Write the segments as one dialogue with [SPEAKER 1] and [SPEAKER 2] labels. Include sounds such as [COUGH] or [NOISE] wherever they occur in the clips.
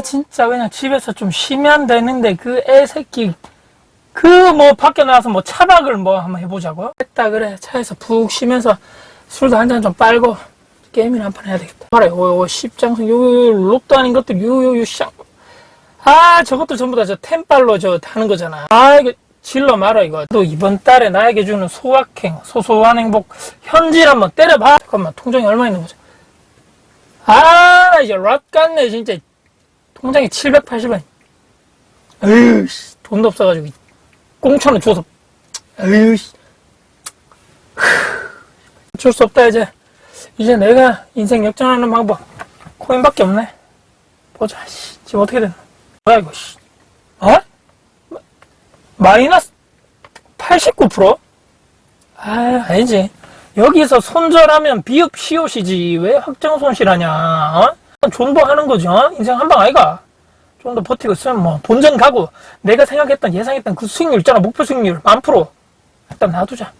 [SPEAKER 1] 아 진짜 그냥 집에서 좀 쉬면 되는데 그 애 새끼 그 뭐 밖에 나와서 뭐 차박을 뭐 한번 해보자고요? 했다 그래. 차에서 푹 쉬면서 술도 한 잔 좀 빨고 게임이나 한 판 해야 되겠다. 말해 요, 요 십장성 요, 요 록도 아닌 것들 요요요 쌍. 아 저것도 전부 다 저 템빨로 저 하는 거잖아. 아 이거 질러 말아 이거. 또 이번 달에 나에게 주는 소확행 소소한 행복 현질 한번 때려봐. 잠깐만 통장에 얼마 있는 거죠 아 이제 락 같네 진짜 통장에 780원. 에휴 씨, 돈도 없어가지고 꽁초는 줘서. 에휴 씨. 어쩔 수 없다 이제. 이제 내가 인생 역전하는 방법. 코인밖에 없네. 보자 씨. 지금 어떻게 되나. 뭐야 이거 씨. 어? 마- 마이너스 89%? 아 아니지. 여기서 손절하면 비읍 시옷이지. 왜 확정 손실하냐 어? 존버하는 거죠. 어? 인생 한방 아이가. 좀 더 버티고 있으면 뭐 본전 가고 내가 생각했던 예상했던 그 수익률 있잖아. 목표 수익률 만 프로. 일단 놔두자.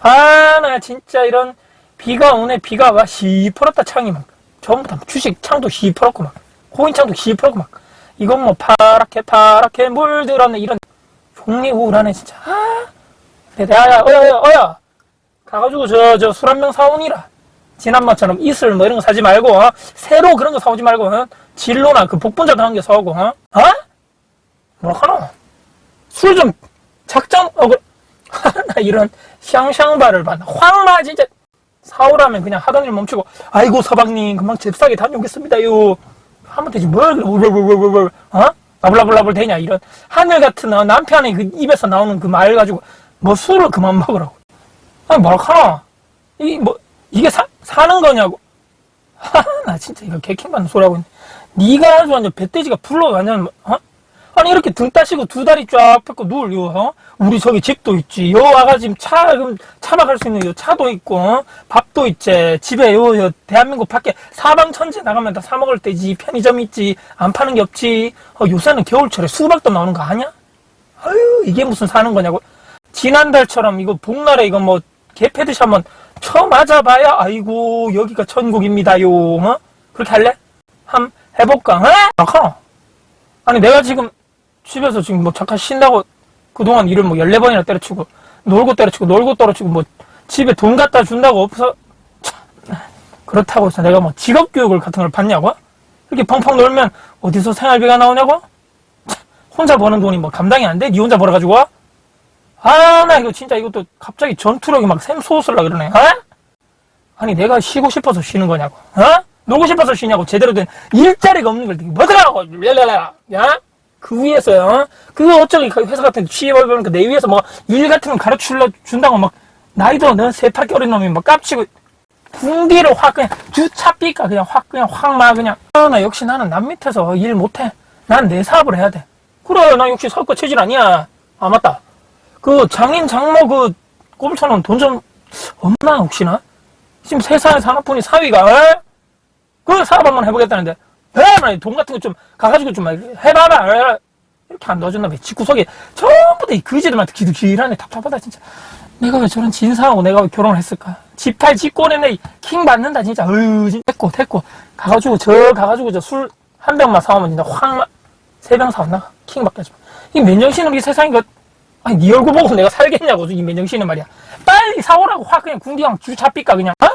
[SPEAKER 1] 아 나 진짜 이런 비가 오네. 비가 와. 시퍼렇다 창이 막. 전부 다 주식 창도 시퍼렇고 막. 코인 창도 시퍼렇고 막. 이건 뭐 파랗게 파랗게 물들었네. 이런 종리 우울하네 진짜. 아 야야 어야 어야 어야. 가가지고 저 저 술 한 병 사오니라 지난번처럼 이슬 뭐 이런 거 사지 말고 어? 새로 그런 거 사오지 말고 어? 진로나 그 복분자도 한개 사오고 어? 어? 뭐하노 술 좀 작정 어, 그, [LAUGHS] 나 이런 샹샹바를 봤나 황마 진짜 사오라면 그냥 하던 일 멈추고 아이고 서방님 금방 잽싸게 다녀오겠습니다요 하면 되지 뭘 그래 울울울울울 어? 나불나불나불 되냐 이런 하늘 같은 어, 남편의 그 입에서 나오는 그 말 가지고 뭐 술을 그만 먹으라고 아니 뭐라 카나 이뭐 이게 사, 사는 거냐고 [LAUGHS] 나 진짜 이거 개킹받는 소리 하고 있네 니가 아주 완전 배돼지가 불러 완전 어? 아니 이렇게 등 따시고 두 다리 쫙 펴고 누울 요 어? 우리 저기 집도 있지 요 와가 지금 차 그럼 차박할 수 있는 요 차도 있고 어? 밥도 있지 집에 요, 요 대한민국 밖에 사방 천지 나가면 다 사 먹을 때지 편의점 있지 안 파는 게 없지 어, 요새는 겨울철에 수박도 나오는 거 아냐? 아유 이게 무슨 사는 거냐고 지난달처럼 이거 복날에 이거 뭐 개패듯이 한번 쳐 맞아봐야 아이고 여기가 천국입니다요 어? 그렇게 할래? 함 해볼까? 어? 아카 아니 내가 지금 집에서 지금 뭐 잠깐 쉰다고 그동안 일을 뭐 14번이나 때려치고 놀고 때려치고 놀고 떨어치고 뭐 집에 돈 갖다 준다고 없어 참, 그렇다고 해서 내가 뭐 직업 교육을 같은 걸 받냐고? 이렇게 펑펑 놀면 어디서 생활비가 나오냐고? 참, 혼자 버는 돈이 뭐 감당이 안 돼? 니 혼자 벌어가지고? 아, 나 이거 진짜 이것도 갑자기 전투력이 막 샘솟으려 그러네. 어? 아니, 내가 쉬고 싶어서 쉬는 거냐고. 어? 놀고 싶어서 쉬냐고. 제대로 된 일자리가 없는 걸 뭐더라고. 랄랄라. 야? 그 위에서요. 어? 그 어쩌기 그 회사 같은 데 취업해보니까 내 위에서 뭐 일 같은 거 가르쳐 준다고 막 나이도 너 세팔 어린 놈이 막 깝치고 궁디를 확 그냥 주차 삐까 그냥 확 그냥 확 막 그냥 아, 나 역시 나는 남 밑에서 일 못해. 난 내 사업을 해야 돼. 그래, 나 역시 사업가 체질 아니야. 아, 맞다. 그 장인 장모 그 꼽을쳐놓은 돈좀 없나 혹시나? 지금 세상에 산업분이 사위가 에? 그 사업 한번 해보겠다는데 에? 돈 같은 거 좀 가가지고 좀 해봐봐 에? 이렇게 안 도와준다 왜 집구석에 전부 다 이 그지들한테 기득기라네. 답답하다 진짜. 내가 왜 저런 진사하고 내가 왜 결혼을 했을까? 집팔 집꼬리네 킹 받는다 진짜. 어휴 됐고 됐고. 가가지고 저 가가지고 저 술 한 병만 사오면 진짜 확세 병 사왔나? 킹 받겠지. 이 맨정신은 이 세상이 그 아니 네 얼굴 보고 내가 살겠냐고 이 맨정신은 말이야 빨리 사오라고 확 그냥 궁디왕 주차 삐까 그냥 어?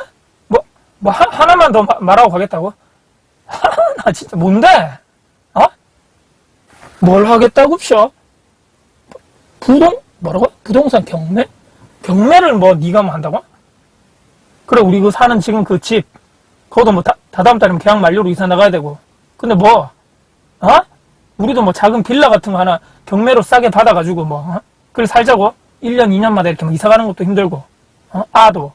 [SPEAKER 1] 뭐, 뭐 하, 하나만 더 마- 말하고 가겠다고? [LAUGHS] 나 진짜 뭔데? 어? 뭘 하겠다고 쇼? 부동 뭐라고? 부동산 경매? 경매를 뭐 네가 뭐 한다고? 그래 우리 그 사는 지금 그 집 그것도 뭐 다, 다다음 달이면 계약 만료로 이사 나가야 되고 근데 뭐 어? 우리도 뭐 작은 빌라 같은 거 하나 경매로 싸게 받아가지고 뭐, 어? 그래 살자고? 1년, 2년마다 이렇게 막 이사 가는 것도 힘들고, 어? 아도.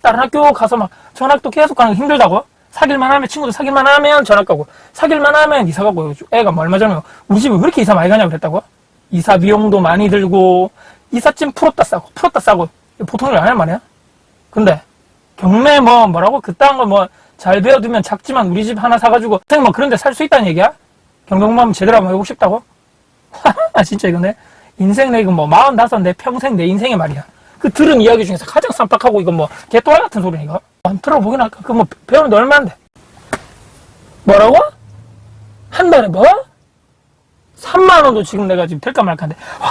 [SPEAKER 1] 다른 학교 가서 막 전학도 계속 가는 거 힘들다고? 사귈만 하면, 친구들 사귈만 하면 전학 가고, 사귈만 하면 이사 가고, 애가 뭐 얼마 전에 우리 집에 왜 이렇게 이사 많이 가냐고 그랬다고? 이사 비용도 많이 들고, 이삿짐 풀었다 싸고, 풀었다 싸고, 보통 일 아니란 말이야? 근데, 경매 뭐, 뭐라고? 그딴 거 뭐, 잘 배워두면 작지만 우리 집 하나 사가지고, 생뭐 그런 데 살 수 있다는 얘기야? 경경만 제대로 한번 해보고 싶다고? 아 [LAUGHS] 진짜 내 인생 내 이거 뭐 마흔다섯 내 평생 내 인생의 말이야. 그 들은 이야기 중에서 가장 쌈박하고 이거 뭐 개또라이 같은 소리네 이거. 안 들어보긴 할까? 그 뭐 배우는데 얼마인데? 뭐라고? 한한 달에 뭐? 3만 원도 지금 내가 지금 될까 말까인데 와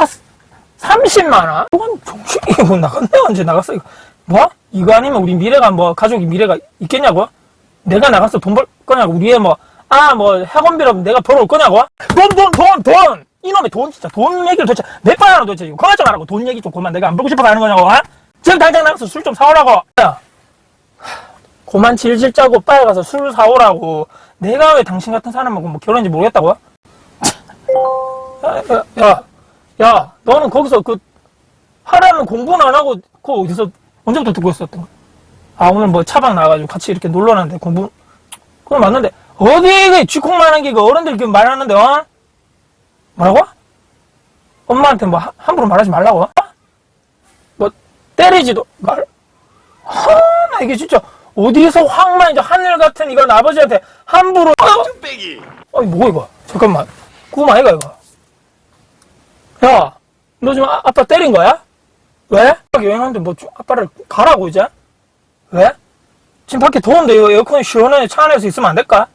[SPEAKER 1] 30만 원? 이건 정신이 뭐 나갔네 언제 나갔어 이거 뭐? 이거 아니면 우리 미래가 뭐 가족이 미래가 있겠냐고? 내가 나가서 돈 벌 거냐고 우리 애뭐아 뭐 학원비라도 내가 벌어올 거냐고? 돈 돈 돈 돈! 이놈의 돈 진짜 돈 얘기를 도대체 몇 번 하나 도대체 이거 그만 좀 하라고 돈 얘기 좀 그만 내가 안 벌고 싶어서 하는 거냐고 어? 지금 당장 나가서 술 좀 사오라고 야 고만 질질 짜고 빨리 가서 술 사오라고 내가 왜 당신 같은 사람하고 뭐 결혼인지 모르겠다고? 야, 야, 야, 야, 너는 거기서 그, 하라는 공부는 안 하고, 그거 어디서, 언제부터 듣고 있었던 거야? 아, 오늘 뭐 차방 나가가지고 같이 이렇게 놀러 놨는데 공부, 그건 맞는데, 어디 그 쥐콩만한 게그 어른들 그 말하는데, 어? 뭐라고? 엄마한테 뭐 하- 함부로 말하지 말라고? 어? 뭐, 때리지도 말, 하, 나 이게 진짜, 어디서 황만 이제 하늘 같은 이건 아버지한테 함부로, 어?
[SPEAKER 2] 뚝배기
[SPEAKER 1] 아니 뭐야 이거 잠깐만 구마 아이가 이거 야 너 지금 아, 아빠 때린 거야? 왜? 여행하는데 뭐좀 아빠를 가라고 이제? 왜? 지금 밖에 더운데 이거 에어컨 시원해 차 안에서 있으면 안 될까?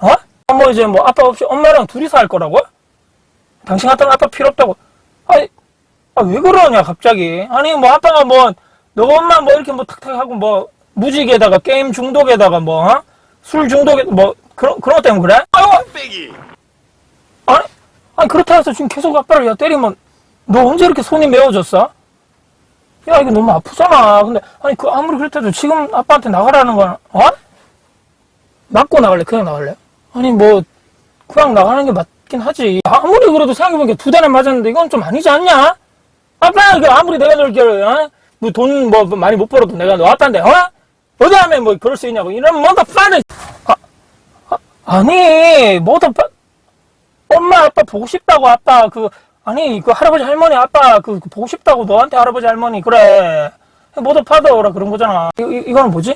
[SPEAKER 1] 어? 뭐 이제 뭐 아빠 없이 엄마랑 둘이서 할 거라고? 당신 같은 아빠 필요 없다고 아니 아, 왜 그러냐 갑자기 아니 뭐 아빠가 뭐 너가 엄마 뭐 이렇게 뭐 탁탁 하고 뭐 무지개에다가 게임 중독에다가 뭐 어? 술 중독에 뭐 그런 그런 것 때문에 그래? 아유
[SPEAKER 2] 뚝배기
[SPEAKER 1] 아니, 아니 그렇다 해서 지금 계속 아빠를 야 때리면 너 언제 이렇게 손이 매워졌어? 야 이거 너무 아프잖아. 근데 아니 그 아무리 그렇다도 지금 아빠한테 나가라는 건 어? 맞고 나갈래? 그냥 나갈래? 아니 뭐 그냥 나가는 게 맞 긴 하지. 아무리 그래도 생각해보니까 두 달에 맞았는데 이건 좀 아니지 않냐? 아빠 그 아무리 내가 저렇게 어? 뭐돈 뭐 많이 못 벌어도 내가 너 아빠인데 어? 어디 하면 뭐 그럴 수 있냐고 이러면 뭐더 빠네. 아, 아, 아니 뭐더 빠 엄마 아빠 보고 싶다고 아빠 그 아니 그 할아버지 할머니 아빠 그, 그 보고 싶다고 너한테 할아버지 할머니 그래 모두 받아오라 그런 거잖아 이, 이, 이거는 뭐지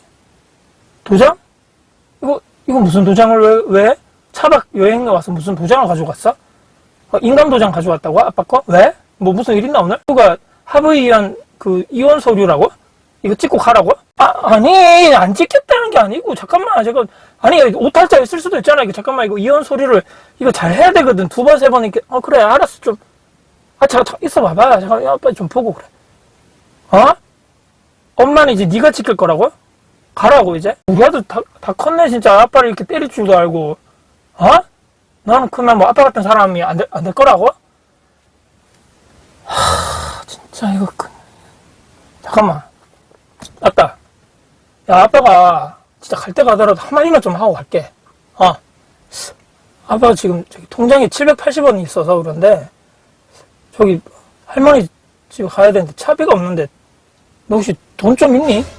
[SPEAKER 1] 도장 이거 이거 무슨 도장을 왜, 왜? 차박 여행 와서 무슨 도장을 가지고 갔어 어, 인감 도장 가져왔다고 아빠 거 왜? 뭐 무슨 일 있나 오늘 누가 합의한 그 이혼 서류라고 이거 찍고 가라고? 아, 아니, 안 찍겠다는 게 아니고, 잠깐만, 제가, 아니, 오탈자 있을 수도 있잖아. 이거, 잠깐만, 이거 이혼 소리를, 이거 잘 해야 되거든. 두 번, 세 번, 이렇게, 어, 그래, 알았어, 좀. 아, 잠깐, 잠깐 있어 봐봐. 잠깐, 야, 아빠 좀 보고 그래. 어? 엄마는 이제 네가 지킬 거라고? 가라고, 이제? 우리 아들 다, 다 컸네, 진짜. 아빠를 이렇게 때릴 줄도 알고. 어? 나는 크면 뭐, 아빠 같은 사람이 안 될, 안될 거라고? 하, 진짜, 이거, 큰. 잠깐만. 아빠. 야, 아빠가 진짜 갈 때 가더라도 한마디만 좀 하고 갈게. 어. 아빠가 지금 저기 통장에 780원이 있어서 그런데 저기 할머니 집 가야 되는데 차비가 없는데 너 혹시 돈 좀 있니?